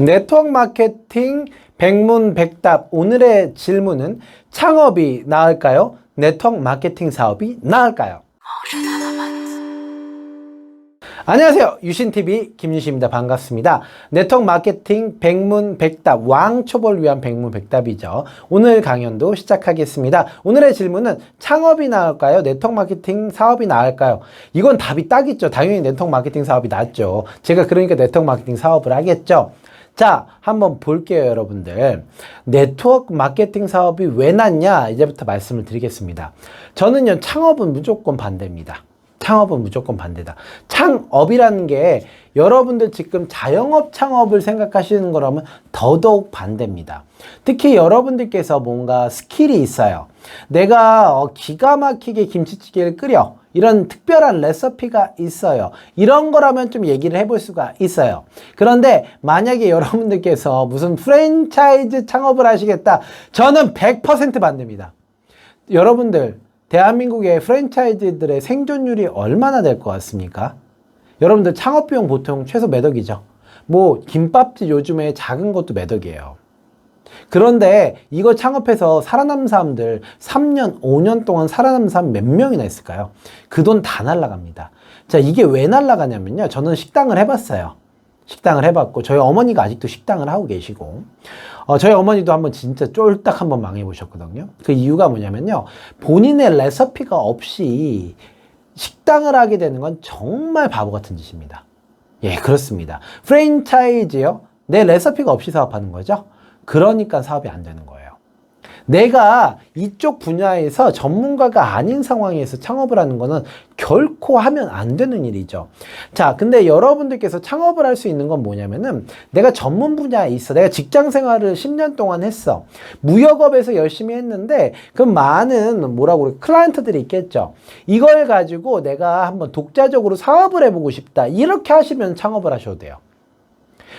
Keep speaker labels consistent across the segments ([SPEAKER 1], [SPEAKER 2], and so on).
[SPEAKER 1] 네트워크 마케팅 백문백답 오늘의 질문은 창업이 나을까요? 네트워크 마케팅 사업이 나을까요? 안녕하세요. 유신TV 김유신입니다. 반갑습니다. 네트워크 마케팅 백문백답 왕초보를 위한 백문백답이죠. 오늘 강연도 시작하겠습니다. 오늘의 질문은 창업이 나을까요? 네트워크 마케팅 사업이 나을까요? 이건 답이 딱 있죠. 당연히 네트워크 마케팅 사업이 낫죠. 제가 그러니까 네트워크 마케팅 사업을 하겠죠. 자, 한번 볼게요, 여러분들. 네트워크 마케팅 사업이 왜 낫냐? 이제부터 말씀을 드리겠습니다. 저는요, 창업은 무조건 반대입니다. 창업은 무조건 반대다. 창업이라는 게 여러분들 지금 자영업 창업을 생각하시는 거라면 더더욱 반대입니다. 특히 여러분들께서 뭔가 스킬이 있어요. 내가 어, 기가 막히게 김치찌개를 끓여. 이런 특별한 레시피가 있어요. 이런 거라면 좀 얘기를 해볼 수가 있어요. 그런데 만약에 여러분들께서 무슨 프랜차이즈 창업을 하시겠다. 저는 100% 반대입니다. 여러분들, 대한민국의 프랜차이즈들의 생존율이 얼마나 될 것 같습니까? 여러분들 창업 비용 보통 최소 몇 억이죠? 뭐 김밥집 요즘에 작은 것도 몇 억이에요. 그런데 이거 창업해서 살아남은 사람들 3년, 5년 동안 살아남은 사람 몇 명이나 있을까요? 그 돈 다 날라갑니다. 자, 이게 왜 날라가냐면요. 저는 식당을 해봤어요. 식당을 해봤고, 저희 어머니가 아직도 식당을 하고 계시고, 어, 저희 어머니도 한번 진짜 쫄딱 한번 망해보셨거든요. 그 이유가 뭐냐면요. 본인의 레시피가 없이 식당을 하게 되는 건 정말 바보 같은 짓입니다. 예, 그렇습니다. 프랜차이즈요? 내 레시피가 없이 사업하는 거죠? 그러니까 사업이 안 되는 거예요. 내가 이쪽 분야에서 전문가가 아닌 상황에서 창업을 하는 거는 결코 하면 안 되는 일이죠. 자, 근데 여러분들께서 창업을 할 수 있는 건 뭐냐면은 내가 전문 분야에 있어. 내가 직장 생활을 10년 동안 했어. 무역업에서 열심히 했는데 그 많은 뭐라고 그래 클라이언트들이 있겠죠. 이걸 가지고 내가 한번 독자적으로 사업을 해보고 싶다. 이렇게 하시면 창업을 하셔도 돼요.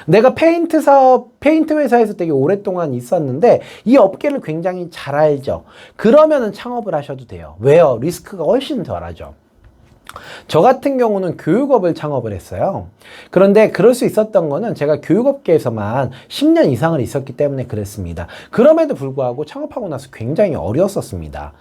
[SPEAKER 1] 내가 페인트 사업, 페인트 회사에서 되게 오랫동안 있었는데 이 업계를 굉장히 잘 알죠. 그러면은 창업을 하셔도 돼요. 왜요? 리스크가 훨씬 덜하죠. 저 같은 경우는 교육업을 창업을 했어요. 그런데 그럴 수 있었던 거는 제가 교육업계에서만 10년 이상을 있었기 때문에 그랬습니다. 그럼에도 불구하고 창업하고 나서 굉장히 어려웠었습니다.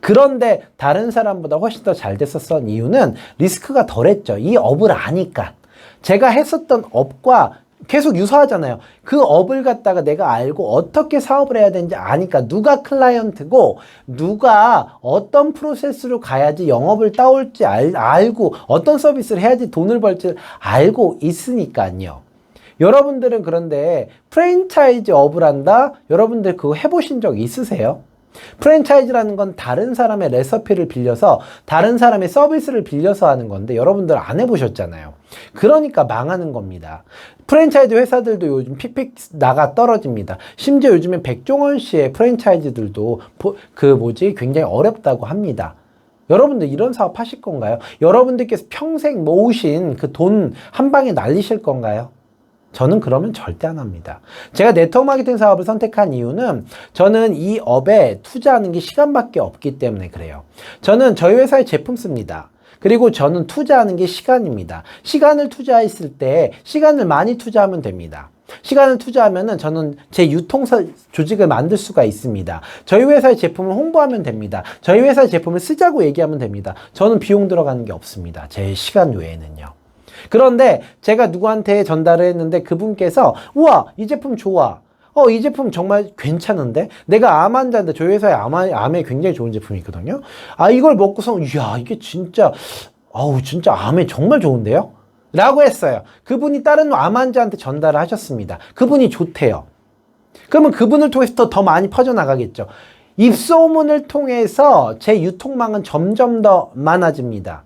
[SPEAKER 1] 그런데 다른 사람보다 훨씬 더 잘 됐었던 이유는 리스크가 덜했죠. 이 업을 아니까. 제가 했었던 업과 계속 유사하잖아요. 그 업을 갖다가 내가 알고 어떻게 사업을 해야 되는지 아니까 누가 클라이언트고 누가 어떤 프로세스로 가야지 영업을 따올지 알, 알고 어떤 서비스를 해야지 돈을 벌지 알고 있으니까요. 여러분들은 그런데 프랜차이즈 업을 한다? 여러분들 그거 해보신 적 있으세요? 프랜차이즈라는 건 다른 사람의 레시피를 빌려서 다른 사람의 서비스를 빌려서 하는 건데 여러분들 안 해보셨잖아요. 그러니까 망하는 겁니다. 프랜차이즈 회사들도 요즘 픽픽 나가 떨어집니다. 심지어 요즘에 백종원 씨의 프랜차이즈들도 그 뭐지 굉장히 어렵다고 합니다. 여러분들 이런 사업 하실 건가요? 여러분들께서 평생 모으신 그 돈 한 방에 날리실 건가요? 저는 그러면 절대 안 합니다. 제가 네트워크 마케팅 사업을 선택한 이유는 저는 이 업에 투자하는 게 시간밖에 없기 때문에 그래요. 저는 저희 회사에 제품 씁니다. 그리고 저는 투자하는 게 시간입니다. 시간을 투자했을 때 시간을 많이 투자하면 됩니다. 시간을 투자하면은 저는 제 유통사 조직을 만들 수가 있습니다. 저희 회사의 제품을 홍보하면 됩니다. 저희 회사의 제품을 쓰자고 얘기하면 됩니다. 저는 비용 들어가는 게 없습니다. 제 시간 외에는요. 그런데 제가 누구한테 전달을 했는데 그분께서 우와 이 제품 좋아 어, 이 제품 정말 괜찮은데? 내가 암 환자인데 저희 회사에 암, 암에 굉장히 좋은 제품이 있거든요. 아, 이걸 먹고서, 이야, 이게 진짜, 아우, 진짜 암에 정말 좋은데요? 라고 했어요. 그분이 다른 암 환자한테 전달을 하셨습니다. 그분이 좋대요. 그러면 그분을 통해서 더, 더 많이 퍼져나가겠죠. 입소문을 통해서 제 유통망은 점점 더 많아집니다.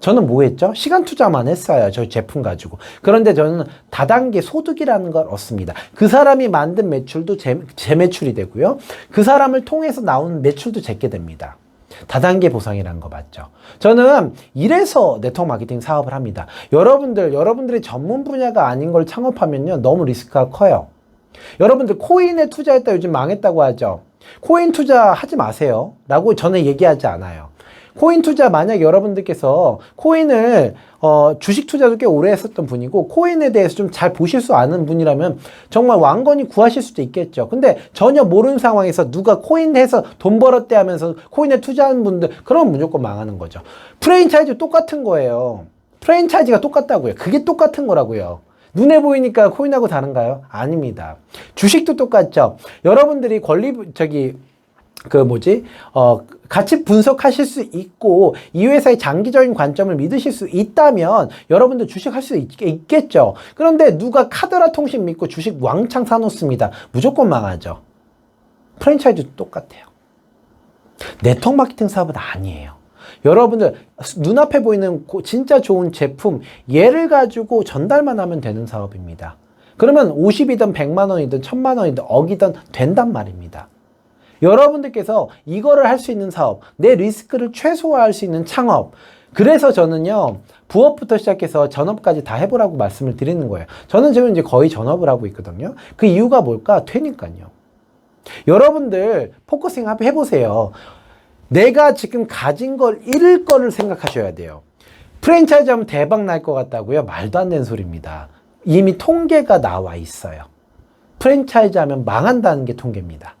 [SPEAKER 1] 저는 뭐 했죠? 시간 투자만 했어요. 저희 제품 가지고. 그런데 저는 다단계 소득이라는 걸 얻습니다. 그 사람이 만든 매출도 제, 제 매출이 되고요. 그 사람을 통해서 나온 매출도 제게 됩니다. 다단계 보상이라는 거 맞죠? 저는 이래서 네트워크 마케팅 사업을 합니다. 여러분들, 여러분들의 전문 분야가 아닌 걸 창업하면요. 너무 리스크가 커요. 여러분들 코인에 투자했다 요즘 망했다고 하죠. 코인 투자하지 마세요. 라고 저는 얘기하지 않아요. 코인 투자 만약 여러분들께서 코인을 어, 주식 투자도 꽤 오래 했었던 분이고 코인에 대해서 좀 잘 보실 수 아는 분이라면 정말 왕건이 구하실 수도 있겠죠. 근데 전혀 모르는 상황에서 누가 코인 해서 돈 벌었대 하면서 코인에 투자하는 분들 그러면 무조건 망하는 거죠. 프랜차이즈 똑같은 거예요. 프랜차이즈가 똑같다고요. 그게 똑같은 거라고요. 눈에 보이니까 코인하고 다른가요? 아닙니다. 주식도 똑같죠. 여러분들이 권리 저기 그 뭐지? 어 같이 분석하실 수 있고 이 회사의 장기적인 관점을 믿으실 수 있다면 여러분들 주식 할 수 있 겠, 죠. 그런데 누가 카드라 통신 믿고 주식 왕창 사놓습니다. 무조건 망하죠. 프랜차이즈도 똑같아요. 네트워크 마케팅 사업은 아니에요. 여러분들 눈앞에 보이는 고- 진짜 좋은 제품 얘를 가지고 전달만 하면 되는 사업입니다. 그러면 50이든 100만 원이든 1000만 원이든 억이든 된단 말입니다 여러분들께서 이거를 할 수 있는 사업, 내 리스크를 최소화할 수 있는 창업. 그래서 저는요, 부업부터 시작해서 전업까지 다 해보라고 말씀을 드리는 거예요. 저는 지금 이제 거의 전업을 하고 있거든요. 그 이유가 뭘까? 되니까요. 여러분들 포커싱 해보세요. 내가 지금 가진 걸 잃을 거를 생각하셔야 돼요. 프랜차이즈 하면 대박 날 것 같다고요? 말도 안 되는 소리입니다. 이미 통계가 나와 있어요. 프랜차이즈 하면 망한다는 게 통계입니다.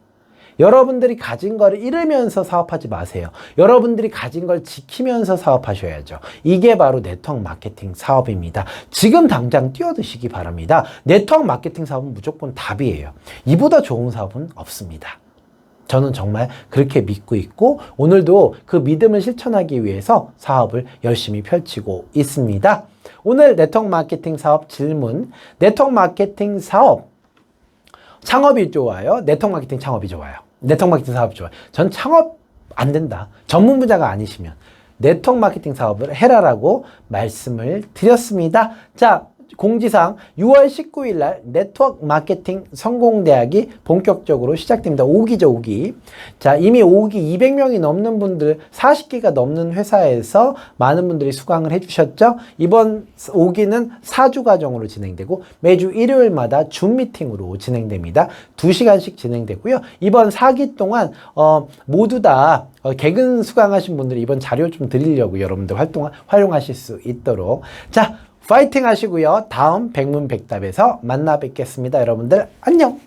[SPEAKER 1] 여러분들이 가진 걸 잃으면서 사업하지 마세요. 여러분들이 가진 걸 지키면서 사업하셔야죠. 이게 바로 네트워크 마케팅 사업입니다. 지금 당장 뛰어드시기 바랍니다. 네트워크 마케팅 사업은 무조건 답이에요. 이보다 좋은 사업은 없습니다. 저는 정말 그렇게 믿고 있고 오늘도 그 믿음을 실천하기 위해서 사업을 열심히 펼치고 있습니다. 오늘 네트워크 마케팅 사업 질문, 네트워크 마케팅 사업 창업이 좋아요? 네트워크 마케팅 창업이 좋아요? 네트워크 마케팅 사업이 좋아요? 전 창업 안 된다. 전문 분야가 아니시면 네트워크 마케팅 사업을 해라라고 말씀을 드렸습니다. 자, 공지사항 6월 19일 날 네트워크 마케팅 성공대학이 본격적으로 시작됩니다. 5기죠, 5기. 자, 이미 5기 200명이 넘는 분들, 40기가 넘는 회사에서 많은 분들이 수강을 해주셨죠? 이번 5기는 4주 과정으로 진행되고 매주 일요일마다 줌 미팅으로 진행됩니다. 2시간씩 진행되고요. 이번 4기 동안 어, 모두 다 어, 개근 수강하신 분들이 이번 자료 좀 드리려고 여러분들 활동 활용하실 수 있도록 자 파이팅 하시고요. 다음 백문백답에서 만나 뵙겠습니다. 여러분들 안녕.